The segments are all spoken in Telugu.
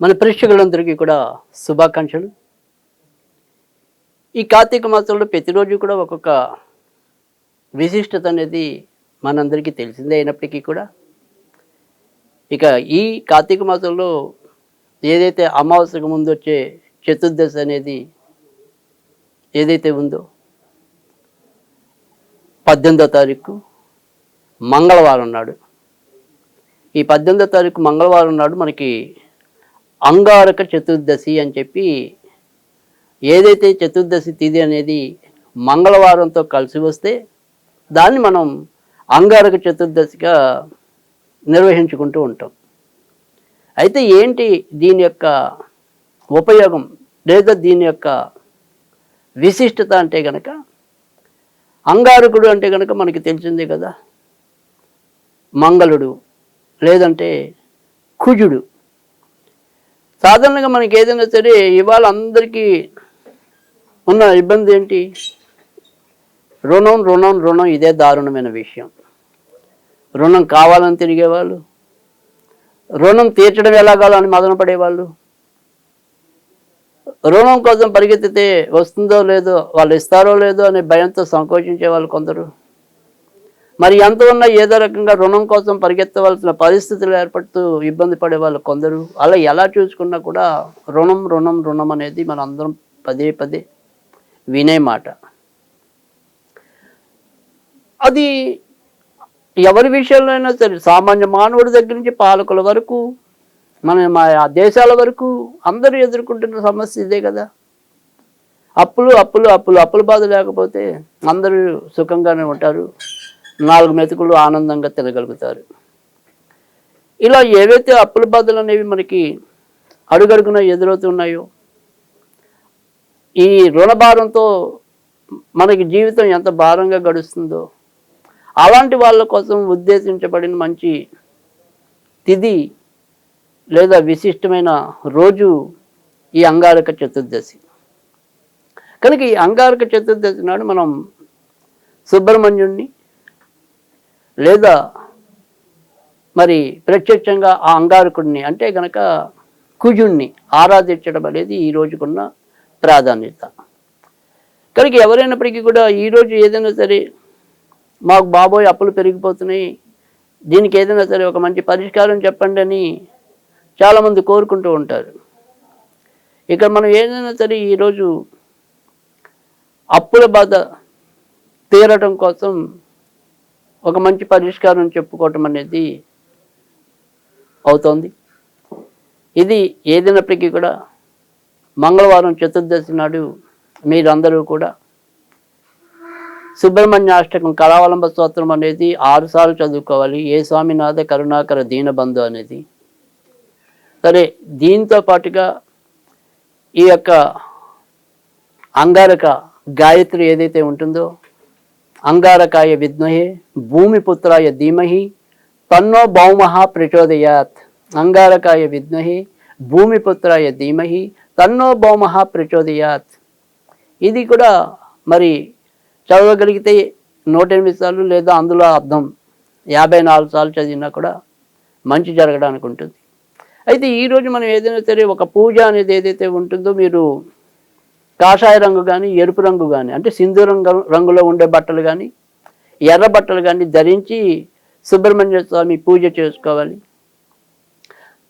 మన ప్రేక్షకులందరికీ కూడా శుభాకాంక్షలు. ఈ కార్తీక మాసంలో ప్రతిరోజు కూడా ఒక్కొక్క విశిష్టత అనేది మనందరికీ తెలిసిందే అయినప్పటికీ కూడా. ఇక ఈ కార్తీక మాసంలో ఏదైతే అమావాస్యకు ముందు వచ్చే చతుర్దశి అనేది ఏదైతే ఉందో పద్దెనిమిదో తారీఖు మంగళవారం నాడు. ఈ పద్దెనిమిదో తారీఖు మంగళవారం నాడు మనకి అంగారక చతుర్దశి అని చెప్పి ఏదైతే చతుర్దశి తిథి అనేది మంగళవారంతో కలిసి వస్తే దాన్ని మనం అంగారక చతుర్దశిగా నిర్వహించుకుంటూ ఉంటాం. అయితే ఏంటి దీని యొక్క ఉపయోగం? లేదా దీని యొక్క విశిష్టత అంటే గనక అంగారకుడు అంటే గనక మనకి తెలిసిందే కదా. మంగళుడు లేదంటే కుజుడు. సాధారణంగా మనకి ఏదైనా సరే ఇవాళ అందరికీ ఉన్న ఇబ్బంది ఏంటి? రుణం రుణం రుణం ఇదే దారుణమైన విషయం. రుణం కావాలని తిరిగేవాళ్ళు రుణం తీర్చడం ఎలాగాలో అని మదన పడేవాళ్ళు. రుణం కోసం పరిగెత్తితే వస్తుందో లేదో వాళ్ళు ఇస్తారో లేదో అనే భయంతో సంకోచించే వాళ్ళు కొందరు. మరి ఎంత ఉన్నా ఏదో రకంగా రుణం కోసం పరిగెత్తవలసిన పరిస్థితులు ఏర్పడుతూ ఇబ్బంది పడే వాళ్ళు కొందరు. అలా ఎలా చూసుకున్నా కూడా రుణం రుణం రుణం అనేది మనం అందరం పదే పదే వినే మాట. అది ఎవరి విషయంలో అయినా సరే సామాన్య మానవుడి దగ్గర నుంచి పాలకుల వరకు మన మా ఆ దేశాల వరకు అందరూ ఎదుర్కొంటున్న సమస్య ఇదే కదా. అప్పులు అప్పులు అప్పులు అప్పుల బాధ లేకపోతే అందరూ సుఖంగానే ఉంటారు. నాలుగు మెతుకులు ఆనందంగా తినగలుగుతారు. ఇలా ఏవైతే అప్పుల బాధలు అనేవి మనకి అడుగడుగున ఎదురవుతున్నాయో ఈ రుణభారంతో మనకి జీవితం ఎంత భారంగా గడుస్తుందో అలాంటి వాళ్ళ కోసం ఉద్దేశించబడిన మంచి తిథి లేదా విశిష్టమైన రోజు ఈ అంగారక చతుర్దశి. కనుక ఈ అంగారక చతుర్దశి నాడు మనం సుబ్రహ్మణ్యుణ్ణి లేదా మరి ప్రత్యక్షంగా ఆ అంగారకుడిని అంటే గనక కుజుణ్ణి ఆరాధించడం అనేది ఈ రోజుకున్న ప్రాధాన్యత. కనుక ఎవరైనప్పటికీ కూడా ఈరోజు ఏదైనా సరే మాకు బాబోయ్ అప్పులు పెరిగిపోతున్నాయి దీనికి ఏదైనా సరే ఒక మంచి పరిష్కారం చెప్పండి అని చాలామంది కోరుకుంటూ ఉంటారు. ఇక్కడ మనం ఏదైనా సరే ఈరోజు అప్పుల బాధ తీరటం కోసం ఒక మంచి పరిష్కారం చెప్పుకోవటం అనేది అవుతోంది. ఇది ఏదైనప్పటికీ కూడా మంగళవారం చతుర్దశి నాడు మీరందరూ కూడా సుబ్రహ్మణ్య అష్టకం కళావలంబ స్తోత్రం అనేది ఆరు సార్లు చదువుకోవాలి. ఏ స్వామినాథ కరుణాకర దీనబంధు అనేది. సరే దీంతో పాటుగా ఈ యొక్క అంగారక గాయత్రి ఏదైతే ఉంటుందో అంగారకాయ విద్మహే భూమిపుత్రాయ ధీమహి తన్నో భౌమహ ప్రచోదయాత్. అంగారకాయ విద్మహే భూమిపుత్రాయ ధీమహి తన్నో భౌమహ ప్రచోదయాత్. ఇది కూడా మరి చదవగలిగితే నూట ఎనిమిది సార్లు లేదా అందులో అర్థం యాభై నాలుగు సార్లు చదివినా కూడా మంచి జరగడానికి ఉంటుంది. అయితే ఈరోజు మనం ఏదైనా సరే ఒక పూజ అనేది ఏదైతే ఉంటుందో మీరు కాషాయ రంగు కానీ ఎరుపు రంగు కానీ అంటే సింధు రంగు రంగులో ఉండే బట్టలు కానీ ఎర్ర బట్టలు కానీ ధరించి సుబ్రహ్మణ్య స్వామి పూజ చేసుకోవాలి.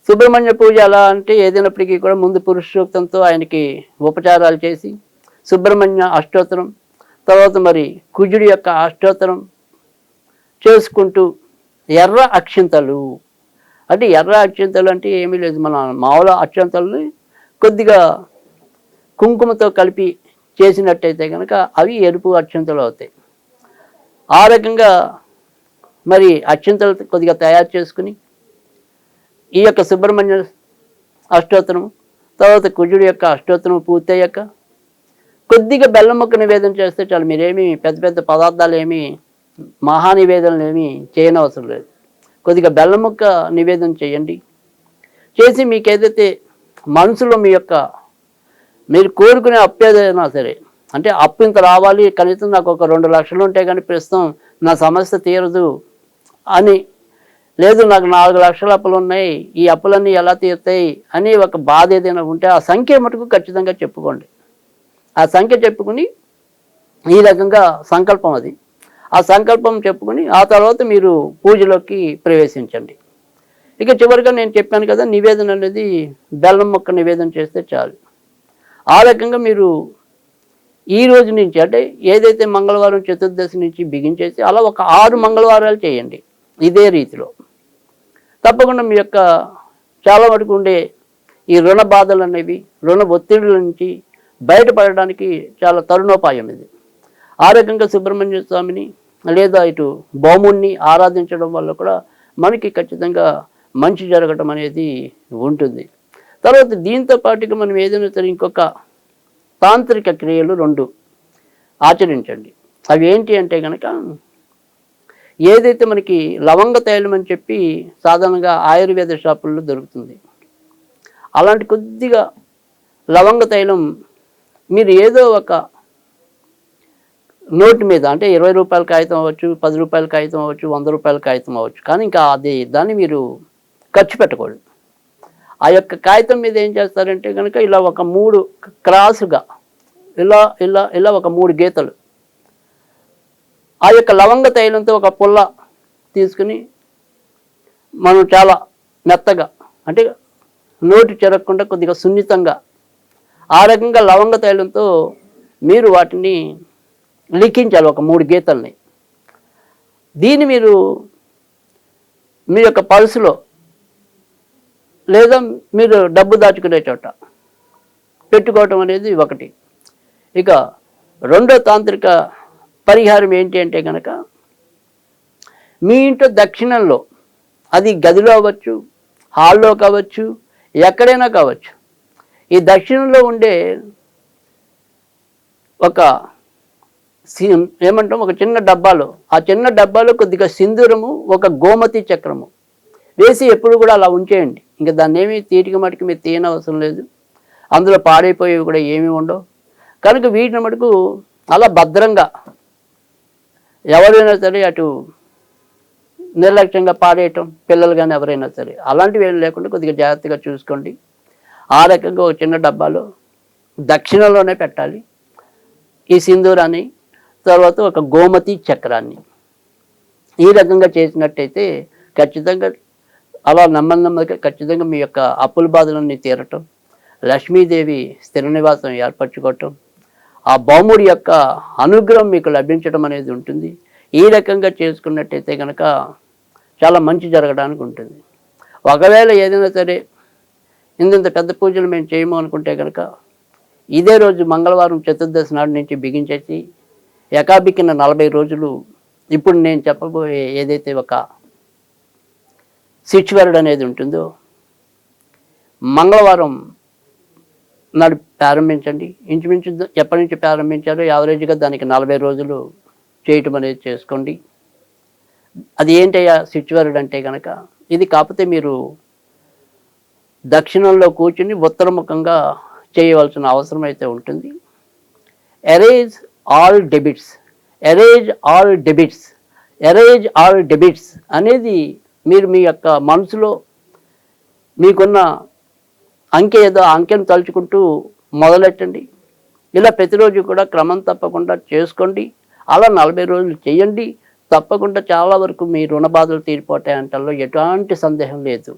సుబ్రహ్మణ్య పూజ ఎలా అంటే ఏదైనప్పటికీ కూడా ముందు పురుషోక్తంతో ఆయనకి ఉపచారాలు చేసి సుబ్రహ్మణ్య అష్టోత్తరం తర్వాత మరి కుజుడి యొక్క అష్టోత్తరం చేసుకుంటూ ఎర్ర అక్షింతలు. అంటే ఎర్ర అక్షింతలు అంటే ఏమీ లేదు మన మామూలు అక్షంతల్ని కొద్దిగా కుంకుమతో కలిపి చేసినట్టయితే కనుక అవి ఎరుపు అక్షంతలు అవుతాయి. ఆ రకంగా మరి అక్షంతలు కొద్దిగా తయారు చేసుకుని ఈ యొక్క సుబ్రహ్మణ్య అష్టోత్తరం తర్వాత కుజుడి యొక్క అష్టోత్తరం పూర్తయ్యాక కొద్దిగా బెల్లం ముక్క నివేదన చేస్తే చాలు. మీరేమి పెద్ద పెద్ద పదార్థాలు ఏమి మహా నివేదనలు ఏమి చేయనవసరం లేదు. కొద్దిగా బెల్లం ముక్క నివేదన చేయండి. చేసి మీకు ఏదైతే మనసులో మీ యొక్క మీరు కోరుకునే అప్పు ఏదైనా సరే అంటే అప్పు ఇంత రావాలి కనీసం నాకు ఒక రెండు లక్షలు ఉంటే కానీ ప్రస్తుతం నా సమస్య తీరదు అని లేదు నాకు నాలుగు లక్షల అప్పులు ఉన్నాయి ఈ అప్పులన్నీ ఎలా తీరుతాయి అని ఒక బాధ ఏదైనా ఉంటే ఆ సంఖ్య మటుకు ఖచ్చితంగా చెప్పుకోండి. ఆ సంఖ్య చెప్పుకుని ఈ రకంగా సంకల్పం అది. ఆ సంకల్పం చెప్పుకుని ఆ తర్వాత మీరు పూజలోకి ప్రవేశించండి. ఇక చివరిగా నేను చెప్పాను కదా నివేదన అనేది బెల్లం మొక్క నివేదన చేస్తే చాలు. ఆ రకంగా మీరు ఈ రోజు నుంచి అంటే ఏదైతే మంగళవారం చతుర్దశి నుంచి బిగించేసి అలా ఒక ఆరు మంగళవారాలు చేయండి ఇదే రీతిలో. తప్పకుండా మీ యొక్క చాలా వరకు ఉండే ఈ రుణ బాధలు అనేవి రుణ ఒత్తిడుల నుంచి బయటపడడానికి చాలా తరుణోపాయం ఇది. ఆ రకంగా సుబ్రహ్మణ్య స్వామిని లేదా ఇటు భౌముణ్ణి ఆరాధించడం వల్ల కూడా మనకి ఖచ్చితంగా మంచి జరగటం అనేది ఉంటుంది. తర్వాత దీంతో పాటుగా మనం ఏదైనా సరే ఇంకొక తాంత్రిక క్రియలు రెండు ఆచరించండి. అవి ఏంటి అంటే కనుక ఏదైతే మనకి లవంగ తైలం అని చెప్పి సాధారణంగా ఆయుర్వేద షాపుల్లో దొరుకుతుంది. అలాంటి కొద్దిగా లవంగ తైలం మీరు ఏదో ఒక నోటు మీద అంటే ఇరవై రూపాయల కాగితం అవ్వచ్చు పది రూపాయల కాగితం అవ్వచ్చు వంద రూపాయల కాగితం అవ్వచ్చు. కానీ ఇంకా అది దాన్ని మీరు ఖర్చు పెట్టకూడదు. ఆ యొక్క కాగితం మీద ఏం చేస్తారంటే కనుక ఇలా ఒక మూడు క్రాసుగా ఇలా ఇలా ఇలా ఒక మూడు గీతలు ఆ యొక్క లవంగ తైలంతో ఒక పుల్ల తీసుకుని మనం చాలా మెత్తగా అంటే నోటి చెరగకుండా కొద్దిగా సున్నితంగా ఆ రకంగా లవంగ తైలంతో మీరు వాటిని లిఖించాలి ఒక మూడు గీతల్ని. దీన్ని మీరు మీ యొక్క పర్సులో లేదా మీరు డబ్బు దాచుకునే చోట పెట్టుకోవటం అనేది ఒకటి. ఇక రెండో తాంత్రిక పరిహారం ఏంటి అంటే కనుక మీ ఇంట్లో దక్షిణంలో అది గదిలో అవ్వచ్చు హాల్లో కావచ్చు ఎక్కడైనా కావచ్చు. ఈ దక్షిణంలో ఉండే ఒక సి- ఏమంటాం? ఒక చిన్న డబ్బాలో ఆ చిన్న డబ్బాలో కొద్దిగా సింధూరము ఒక గోమతి చక్రము వేసి ఎప్పుడు కూడా అలా ఉంచేయండి. ఇంకా దాన్ని ఏమి తీటికి మటుకు మీరు తీయనవసరం లేదు. అందులో పాడైపోయేవి కూడా ఏమీ ఉండవు. కనుక వీటిని మటుకు అలా భద్రంగా ఎవరైనా సరే అటు నిర్లక్ష్యంగా పాడేయటం పిల్లలు కానీ ఎవరైనా సరే అలాంటివి ఏం లేకుండా కొద్దిగా జాగ్రత్తగా చూసుకోండి. ఆ రకంగా ఒక చిన్న డబ్బాలో దక్షిణలోనే పెట్టాలి. ఈ సింధూరాన్ని తర్వాత ఒక గోమతి చక్రాన్ని. ఈ రకంగా చేసినట్టయితే ఖచ్చితంగా అలా నమ్మ నమ్మక ఖచ్చితంగా మీ యొక్క అప్పుల బాధలన్నీ తీరటం లక్ష్మీదేవి స్థిర నివాసం ఏర్పరచుకోవటం ఆ భౌముడి యొక్క అనుగ్రహం మీకు లభించడం అనేది ఉంటుంది. ఈ రకంగా చేసుకున్నట్టయితే కనుక చాలా మంచి జరగడానికి ఉంటుంది. ఒకవేళ ఏదైనా సరే ఇంత పెద్ద పూజలు మేము చేయము అనుకుంటే కనుక ఇదే రోజు మంగళవారం చతుర్దశి నాడు నుంచి బిగించేసి ఏకాబిక్కిన నలభై రోజులు ఇప్పుడు నేను చెప్పబోయే ఏదైతే ఒక సిచ్వరుడు అనేది ఉంటుందో? మంగళవారం నాడు ప్రారంభించండి. ఇంచుమించు ఎప్పటి నుంచి ప్రారంభించారో యావరేజ్గా దానికి నలభై రోజులు చేయటం అనేది చేసుకోండి. అది ఏంటయ్యా సిచ్వరుడు అంటే కనుక ఇది కాకపోతే మీరు దక్షిణంలో కూర్చుని ఉత్తరముఖంగా చేయవలసిన అవసరం అయితే ఉంటుంది. Erase all debits erase all debits erase all debits అనేది మీరు మీ యొక్క మనసులో మీకున్న అంకె ఏదో అంకెను తలుచుకుంటూ మొదలెట్టండి. ఇలా ప్రతిరోజు కూడా క్రమం తప్పకుండా చేసుకోండి. అలా నలభై రోజులు చేయండి. తప్పకుండా చాలా వరకు మీ రుణ బాధలు తీరిపోతాయంటల్లో ఎటువంటి సందేహం లేదు.